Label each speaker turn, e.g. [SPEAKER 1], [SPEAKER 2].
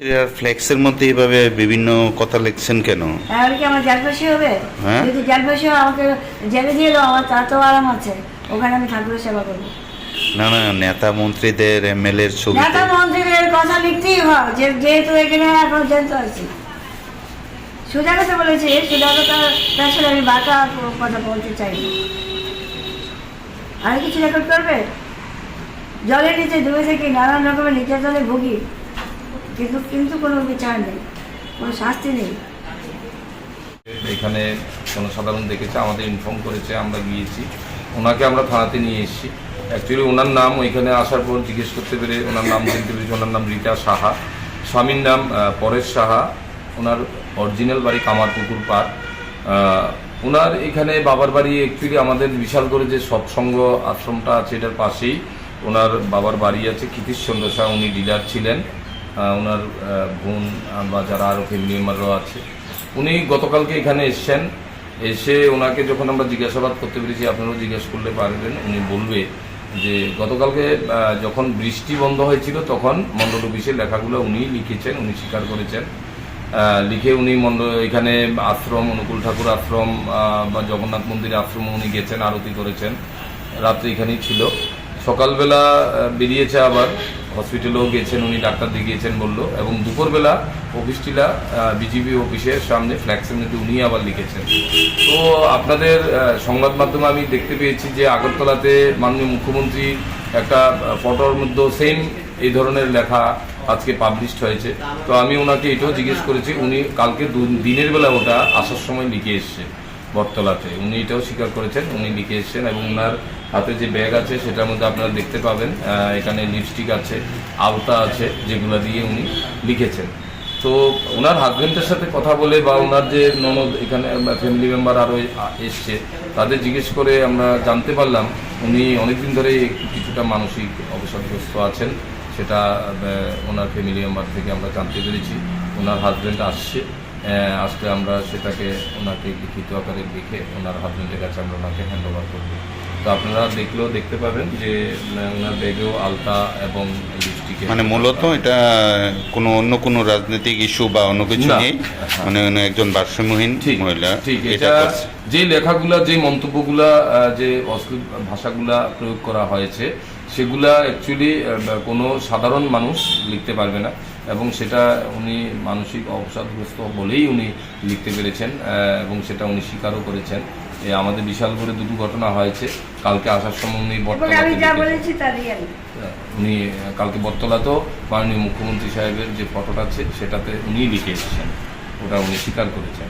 [SPEAKER 1] আর ফ্লেক্সের মধ্যে এইভাবে বিভিন্ন কথা লিখছেন কেন?
[SPEAKER 2] তাহলে কি আমার জেলফাঁসি হবে?
[SPEAKER 1] হ্যাঁ।
[SPEAKER 2] যদি জেলফাঁসি হয় আমাকে জেলে দিয়ে দাও আমার তার তো আরাম আছে। ওখানে আমি ঠাকুরের সেবা করব।
[SPEAKER 1] না না নেতা মন্ত্রীদের এমএলএর ছবিতে
[SPEAKER 2] নেতা মন্ত্রীদের কথা লিখতেই হয় যে যেহেতু এখানে এখন জানতে আছি। সোজা কথা বলেছি সোজা কথা আসলে আমি বাঁকা কথা বলতে চাই না। আর কিছু রেকর্ড করবে? জলের নিচে ডুবে থেকে নানান রকমের নির্যাতনে ভুগি। কিন্তু কিন্তু কোনো বিচার নেই কোনো শাস্তি নেই।
[SPEAKER 3] এখানে জনসাধারণ দেখেছে আমাদের ইনফর্ম করেছে আমরা গিয়েছি। ওনাকে আমরা থানাতে নিয়ে এসেছি। অ্যাকচুয়ালি ওনার নাম ওইখানে আসার পর জিজ্ঞেস করতে পেরে ওনার নাম জানতে পেরেছি ওনার নাম রীতা সাহা। স্বামীর নাম পরেশ সাহা। ওনার অরিজিনাল বাড়ি কামারপুকুর আহ, ওনার এখানে বাবার বাড়ি অ্যাকচুয়ালি আমাদের বিশাল করে যে সৎসঙ্গ আশ্রমটা আছে এটার পাশেই ওনার বাবার বাড়ি আছে। কীর্তিশচন্দ্র শাহ উনি ডিলার ছিলেন। ওনার বোন বা যারা আরও ফ্যামিলি মেম্বাররাও আছে, উনি গতকালকে এখানে এসছেন। এসে ওনাকে যখন আমরা জিজ্ঞাসাবাদ করতে পেরেছি, আপনারাও জিজ্ঞাসা করলে পারবেন। উনি বলবে যে, গতকালকে যখন বৃষ্টি বন্ধ হয়েছিল, তখন মণ্ডল অফিসের লেখাগুলো উনি লিখেছেন, উনি স্বীকার করেছেন। লিখে উনি মন্ডল এখানে আশ্রম, অনুকূল ঠাকুর আশ্রম বা জগন্নাথ মন্দির আশ্রম উনি গেছেন, আরতি করেছেন। রাত্রে এখানেই ছিল। সকালবেলা বেরিয়েছে আবার। হসপিটালেও গেছেন, উনি ডাক্তার দেখিয়েছেন বলল। এবং দুপুরবেলা অফিসটিলা বিজিবি অফিসের সামনে ফ্ল্যাক্সের মধ্যে উনি আবার লিখেছেন। তো আপনাদের সংবাদ মাধ্যমে আমি দেখতে পেয়েছি যে আগরতলাতে মাননীয় মুখ্যমন্ত্রী একটা ফটোর মধ্যে সেম এই ধরনের লেখা আজকে পাবলিশড হয়েছে। তো আমি ওনাকে এটাও জিজ্ঞেস করেছি, উনি কালকে দিনের বেলা ওটা আসার সময় লিখে এসছে। বটতলাতে। উনি এটাও স্বীকার করেছেন, উনি লিখে এসেছেন এবং ওনার হাতে যে ব্যাগ আছে সেটার মধ্যে আপনারা দেখতে পাবেন এখানে লিপস্টিক আছে, আলতা আছে, যেগুলো দিয়ে উনি লিখেছেন। তো ওনার হাজবেন্ডের সাথে কথা বলে বা ওনার যে ননদ, এখানে ফ্যামিলি মেম্বার আরও এসছে, তাদের জিজ্ঞেস করে আমরা জানতে পারলাম, উনি অনেকদিন ধরে কিছুটা মানসিক অবসাদগ্রস্ত আছেন, সেটা ওনার ফ্যামিলি মেম্বার থেকে আমরা জানতে পেরেছি। ওনার হাজবেন্ড আসছে। আসলে আমরা সেটাকে ওনাকে লিখিত আকারে লিখে ওনার হাজবেন্ডের কাছে আমরা ওনাকে হ্যান্ড ওভার করব। তো আপনারা দেখলেও দেখতে পাবেন যে ওনার ব্যাগেও আলতা এবং লিপস্টিকে
[SPEAKER 1] মানে মূলত এটা কোনো অন্য কোনো রাজনৈতিক ইস্যু বা অন্য কিছু নেই। মানে উনি একজন ভারসাম্যহীন মহিলা
[SPEAKER 3] ঠিক
[SPEAKER 1] এটা।
[SPEAKER 3] যে লেখাগুলা যে মন্তব্যগুলা যে অশ্লীল ভাষাগুলা প্রয়োগ করা হয়েছে সেগুলা অ্যাকচুয়ালি কোনো সাধারণ মানুষ লিখতে পারবে না। এবং সেটা উনি মানসিক অবসাদগ্রস্ত বলেই উনি লিখতে পেরেছেন এবং সেটা উনি স্বীকারও করেছেন। এ আমাদের বিশাল করে দুটো ঘটনা হয়েছে। কালকে আসার সময় উনি উনি কালকে বটতলাতেও মাননীয় মুখ্যমন্ত্রী সাহেবের যে ফটোটা আছে সেটাতে উনি লিখে এসেছেন। ওটা উনি স্বীকার করেছেন।